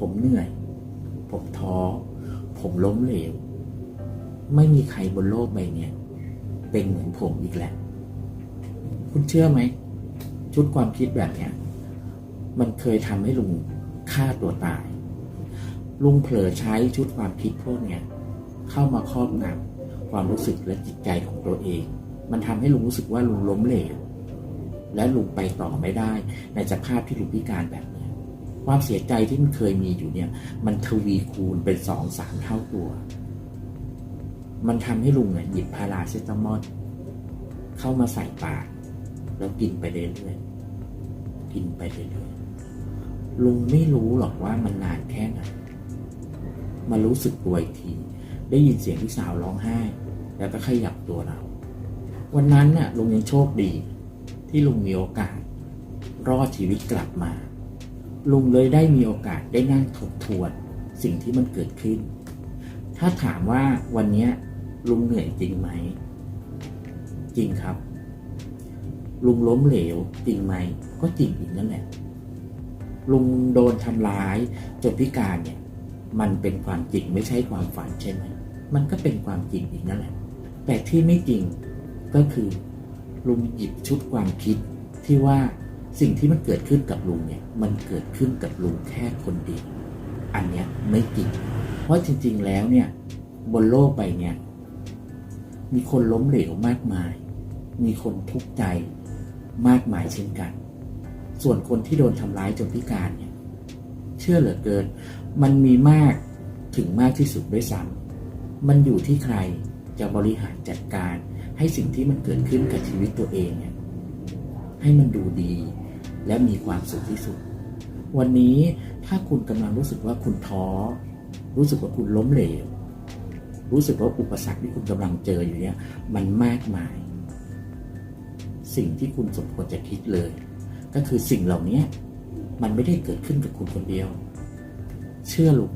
ผมเหนื่อย ผมท้อ ผมล้มเหลว ไม่มีใครบนโลกใบนี้เป็นเหมือนผมอีกแล้ว คุณเชื่อไหม ชุดความคิดแบบเนี้ยมันเคยทำให้ลุงฆ่าตัวตาย ลุงเผลอใช้ชุดความคิดพวกเนี้ยเข้ามาครอบงำความรู้สึกและจิตใจของตัวเอง มันทำให้ลุงรู้สึกว่าลุงล้มเหลวและลุงไปต่อไม่ได้ในสภาพที่ลุงพิการแบบนี้ ความเสียใจที่มันเคยมีอยู่เนี่ย มันทวีคูณเป็นสองสามเท่าตัว มันทำให้ลุงเนี่ยหยิบพาราเซตามอลเข้ามาใส่ปาก แล้วกินไปเรื่อยๆกินไปเรื่อยๆลุงไม่รู้หรอกว่ามันนานแค่ไหนมารู้สึกตัวอีกที ได้ยินเสียงพี่สาวร้องไห้ แล้วก็ขยับตัวเรา วันนั้นน่ะลุงยังโชคดี ที่ลุงมีโอกาส รอดชีวิตกลับมา ลุงเลยได้มีโอกาสได้นั่งทบทวนสิ่งที่มันเกิดขึ้น ถ้าถามว่าวันนี้ลุงเหนื่อยจริงไหม จริงครับ ลุงล้มเหลวจริงไหม ก็จริงอีกนั่นแหละ ลุงโดนทำร้ายจนพิการเนี่ย มันเป็นความจริงไม่ใช่ความฝันใช่ไหม มันก็เป็นความจริงอีกนั่นแหละ แต่ที่ไม่จริงก็คือ ลุงหยิบชุดความคิดที่ว่า สิ่งที่มันเกิดขึ้นกับลุงเนี่ย มันเกิดขึ้นกับลุงแค่คนเดียว อันเนี้ยไม่จริง เพราะจริง ๆ แล้วเนี่ย บนโลกใบเนี้ยมีคนล้มเหลวมากมาย มีคนทุกข์ใจมากมายเช่นกัน ส่วนคนที่โดนทำร้ายจนพิการเนี่ย เชื่อเหลือเกิน มันมีมากถึงมากที่สุดด้วยซ้ำมันอยู่ที่ใครจะบริหารจัดการให้สิ่งที่มันเกิดขึ้นกับชีวิตตัวเองเนี่ย ให้มันดูดี และมีความสุขที่สุด วันนี้ถ้าคุณกำลังรู้สึกว่าคุณท้อ รู้สึกว่าคุณล้มเหลว รู้สึกว่าอุปสรรคที่คุณกำลังเจออยู่เนี่ยมันมากมาย สิ่งที่คุณสมควรจะคิดเลย ก็คือสิ่งเหล่านี้มันไม่ได้เกิดขึ้นกับคุณคนเดียว เชื่อลูก